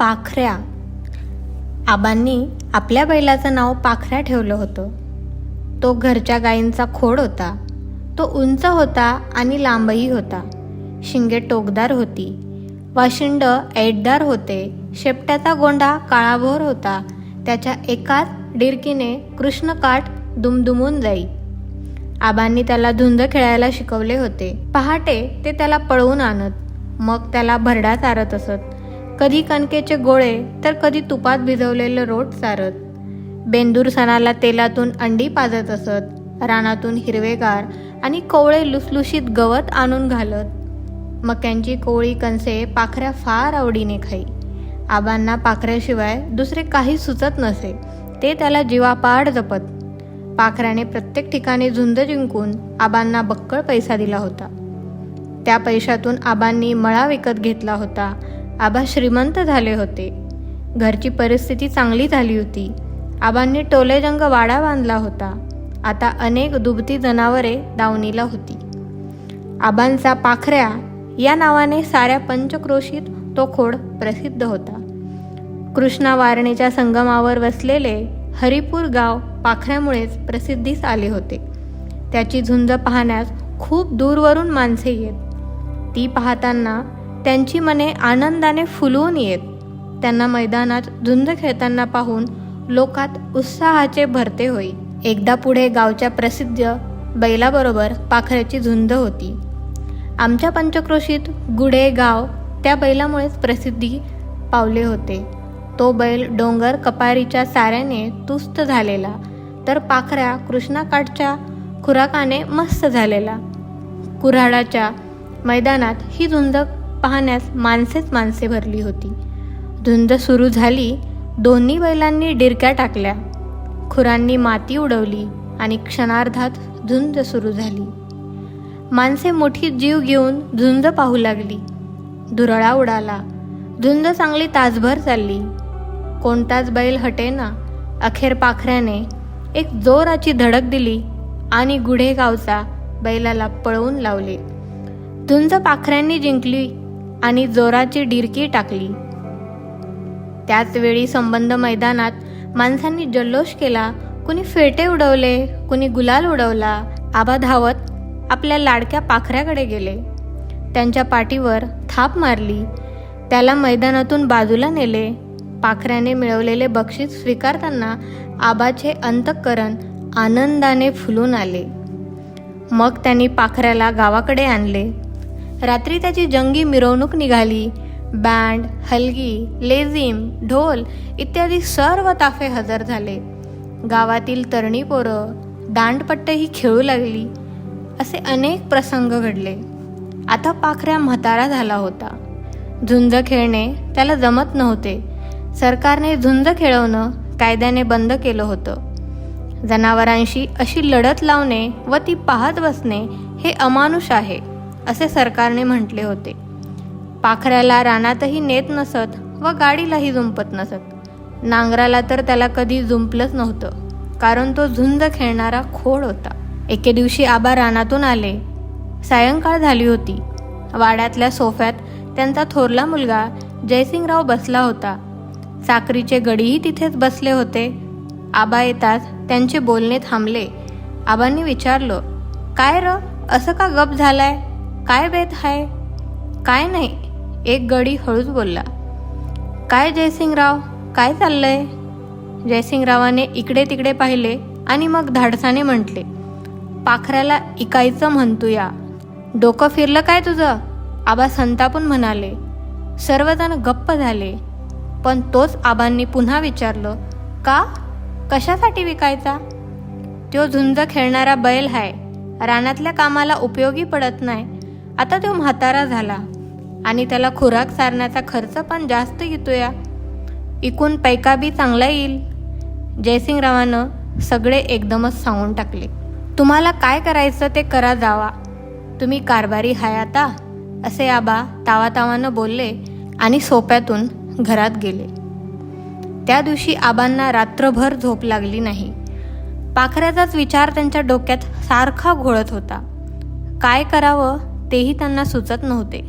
पाखऱ्या. आबांनी आपल्या बैलाचं नाव पाखऱ्या ठेवलं होतं. तो घरच्या गायींचा खोड होता. तो उंच होता आणि लांबही होता. शिंगे टोकदार होती. वाशिंड ऐटदार होते. शेपट्याचा गोंडा काळाभोर होता. त्याच्या एकाच डिरकीने कृष्णकाठ दुमदुमून जाई. आबांनी त्याला धुंद खेळायला शिकवले होते. पहाटे ते त्याला पळवून आणत. मग त्याला भरडा चारत असत. कधी कणकेचे गोळे तर कधी तुपात भिजवलेलं रोट सारत. बेंदूर सणाला तेलातून अंडी पाजत असत रानातून हिरवेगार आणि कोवळे लुसलुशीत गवत आणून घालत. मक्यांची कोवळी कणसे पाखऱ्या फार आवडीने खाई. आबांना पाखऱ्याशिवाय दुसरे काही सुचत नसे ते त्याला जीवापाड जपत. पाखऱ्याने प्रत्येक ठिकाणी झुंज जिंकून आबांना बक्कळ पैसा दिला होता. त्या पैशातून आबांनी मळा विकत घेतला होता आबा श्रीमंत झाले होते. घरची परिस्थिती चांगली झाली होती. आबांनी टोलेजंग वाडा बांधला होता. आता अनेक दुभती जनावरे दावणीला होती. आबांचा पाखऱ्या या नावाने साऱ्या पंचक्रोशीत तो खोड प्रसिद्ध होता. कृष्णा वारणीच्या संगमावर वसलेले हरिपूर गाव पाखऱ्यामुळेच प्रसिद्धीस आले होते. त्याची झुंज पाहण्यास खूप दूरवरून माणसे येत. ती पाहताना त्यांची मने आनंदाने फुलवून येत. त्यांना मैदानात झुंज खेळताना पाहून लोकात उत्साहाचे भरते होई. एकदा पुढे गावच्या प्रसिद्ध बैलाबरोबर पाखऱ्याची झुंज होती. आमच्या पंचक्रोशीत गुडे गाव त्या बैलामुळेच प्रसिद्धी पावले होते. तो बैल डोंगर कपारीच्या साऱ्याने तुस्त झालेला तर पाखऱ्या कृष्णाकाठच्या खुराकाने मस्त झालेला. कुऱ्हाडाच्या मैदानात ही झुंज पाहण्यास माणसेच माणसे भरली होती. धुंद सुरू झाली दोन्ही बैलांनी डिरक्या टाकल्या. खुरांनी माती उडवली आणि क्षणार्धात झुंज सुरू झाली. माणसे मोठी जीव घेऊन झुंज पाहू लागली. धुरळा उडाला. झुंज चांगली तासभर चालली. कोणताच बैल हटेना. अखेर पाखऱ्याने एक जोराची धडक दिली आणि गुढे गावचा बैलाला पळवून लावले. झुंज पाखऱ्यांनी जिंकली. आणि जोराची डिरकी टाकली. त्याच वेळी संबंध मैदानात माणसांनी जल्लोष केला. कुणी फेटे उडवले कुणी गुलाल उडवला. आबा धावत आपल्या लाडक्या पाखऱ्याकडे गेले. त्यांच्या पाठीवर थाप मारली. त्याला मैदानातून बाजूला नेले. पाखऱ्याने मिळवलेले बक्षीस स्वीकारताना आबाचे अंतःकरण आनंदाने फुलून आले. मग त्यांनी पाखऱ्याला गावाकडे आणले. रात्री त्याची जंगी मिरवणूक निघाली. बँड हलगी लेझिम ढोल इत्यादी सर्व ताफे हजर झाले. गावातील तरणी पोरं दांडपट्टही खेळू लागली. असे अनेक प्रसंग घडले. आता पाखऱ्या म्हातारा झाला होता. झुंज खेळणे त्याला जमत नव्हते. सरकारने झुंज खेळवणं कायद्याने बंद केलं होतं. जनावरांशी अशी लढत लावणे व ती पाहत बसणे हे अमानुष आहे. असे सरकारने म्हटले होते. पाखऱ्याला रानातही नेत नसत व गाडीलाही जुंपत नसत. नांगराला तर त्याला कधी जुंपलंच नव्हतं कारण तो झुंज खेळणारा खोड होता. एके दिवशी आबा रानातून आले. सायंकाळ झाली होती. वाड्यातल्या सोफ्यात त्यांचा थोरला मुलगा जयसिंगराव बसला होता. साखरीचे गडीही तिथेच बसले होते. आबा येताच त्यांचे बोलणे थांबले. आबांनी विचारलं काय र असं का गप झालाय? काय बेत हाय? काय नाही एक गडी हळूच बोलला. काय जयसिंगराव? काय चाललंय? जयसिंगरावाने इकडे तिकडे पाहिले आणि मग धाडसाने म्हटले पाखऱ्याला इकायचं म्हणतो या डोकं फिरलं काय तुझं? आबा संतापून म्हणाले सर्वजण गप्प झाले. पण तोच आबांनी पुन्हा विचारलं का? कशासाठी विकायचा? तो झुंज खेळणारा बैल हाय. रानातल्या कामाला उपयोगी पडत नाही. आता तो म्हातारा झाला. आणि त्याला खुराक सारण्याचा खर्च पण जास्त येतोया. इकून पैका बी चांगला येईल. जयसिंगरावानं सगळे एकदमच सांगून टाकले. तुम्हाला काय करायचं ते करा जावा. तुम्ही कारभारी हाय आता असे आबा तावातावानं बोलले आणि सोप्यातून घरात गेले. त्या दिवशी आबांना रात्रभर झोप लागली नाही. पाखऱ्याचाच विचार त्यांच्या डोक्यात सारखा घोळत होता. काय करावं? तेही त्यांना सुचत नव्हते.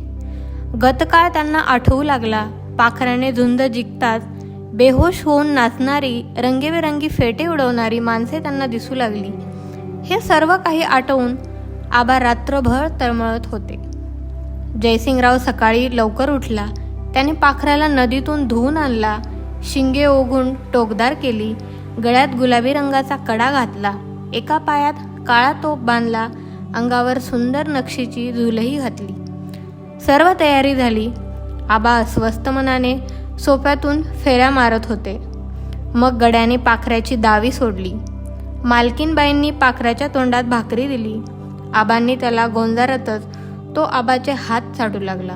गतकाळ त्यांना आठवू लागला. पाखराने झुंज जिंकताच बेहोश होऊन नाचणारी रंगीबेरंगी फेटे उडवणारी माणसे त्यांना दिसू लागली. हे सर्व काही आटवून आबा रात्रभर तळमळत होते. जयसिंगराव सकाळी लवकर उठला. त्याने पाखराला नदीतून धुवून आणला. शिंगे ओघून टोकदार केली. गळ्यात गुलाबी रंगाचा कडा घातला. एका पायात काळा तोप बांधला. अंगावर सुंदर नक्षीची झुलही घातली. सर्व तयारी झाली. आबा अस्वस्थ मनाने सोप्यातून फेऱ्या मारत होते. मग गड्याने पाखऱ्याची दावी सोडली. मालकीनबाईंनी पाखराच्या तोंडात भाकरी दिली. आबांनी त्याला गोंजारतच तो आबाचे हात चाडू लागला.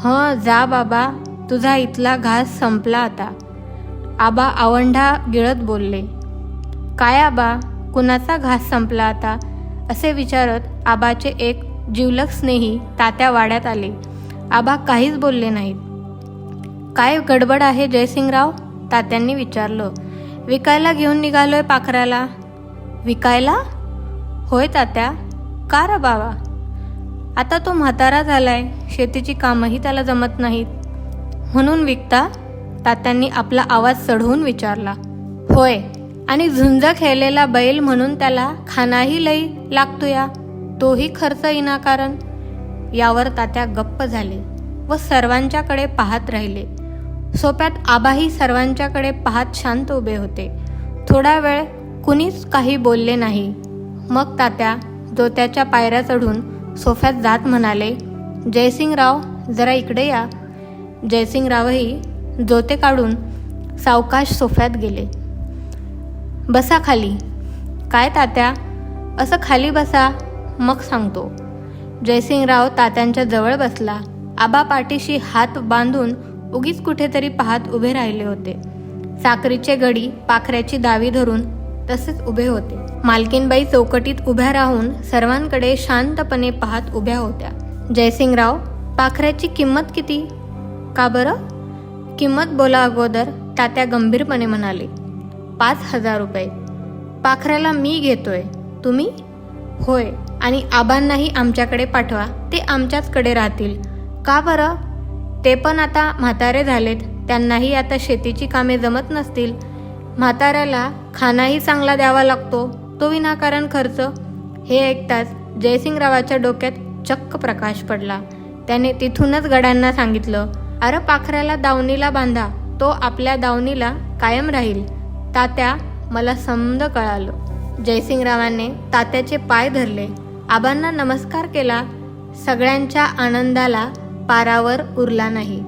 हं जा बाबा तुझा इथला घास संपला आता. आबा आवंढा गिळत बोलले. काय आबा कुणाचा घास संपला आता? असे विचारत आबाचे एक जिवलक स्नेही तात्या वाड्यात आले. आबा काहीच बोलले नाहीत. काय गडबड आहे जयसिंगराव? तात्यांनी विचारलं. विकायला घेऊन निघालोय पाखराला. विकायला? होय तात्या. का र बाबा? आता तो म्हातारा झालाय. शेतीची कामंही त्याला जमत नाहीत. म्हणून विकता? तात्यांनी आपला आवाज चढवून विचारला. होय. आणि झुंज खेळलेला बैल म्हणून त्याला खानाही लई लागतो या तोही खर्च कारण यावर तात्या गप्प झाले व सर्वांच्याकडे पाहत राहिले. सोप्यात आबाही सर्वांच्याकडे पाहत शांत उभे होते. थोडा वेळ कुणीच काही बोलले नाही. मग तात्या जोत्याच्या पायऱ्या चढून सोफ्यात जात म्हणाले जयसिंगराव जरा इकडे या. जयसिंगरावही जोते काढून सावकाश सोफ्यात गेले. बसा खाली. काय तात्या? असं खाली बसा मग सांगतो. जयसिंगराव तात्यांच्या जवळ बसला. आबा पाठीशी हात बांधून उगीच कुठेतरी पाहत उभे राहिले होते. साखरीचे गडी पाखऱ्याची दावी धरून तसेच उभे होते. मालकीनबाई चौकटीत उभ्या राहून सर्वांकडे शांतपणे पाहत उभ्या होत्या. जयसिंगराव पाखऱ्याची किंमत किती? का बरं? किंमत बोला अगोदर तात्या गंभीरपणे म्हणाले. पाच हजार रुपये. पाखऱ्याला मी घेतोय. तुम्ही? होय. आणि आबांनाही आमच्याकडे पाठवा. ते आमच्याचकडे राहतील. का बरं? ते पण आता म्हातारे झालेत. त्यांनाही आता शेतीची कामे जमत नसतील. म्हाताऱ्याला खानाही चांगला द्यावा लागतो. तो विनाकारण खर्च. हे ऐकताच जयसिंगरावाच्या डोक्यात चक्क प्रकाश पडला. त्याने तिथूनच गड्यांना सांगितलं अरे पाखऱ्याला दावणीला बांधा. तो आपल्या दावणीला कायम राहील. तात्या मला समद कळालं. जयसिंगरावांनी तात्याचे पाय धरले. आबांना नमस्कार केला. सगळ्यांच्या आनंदाला पारावर उरला नाही.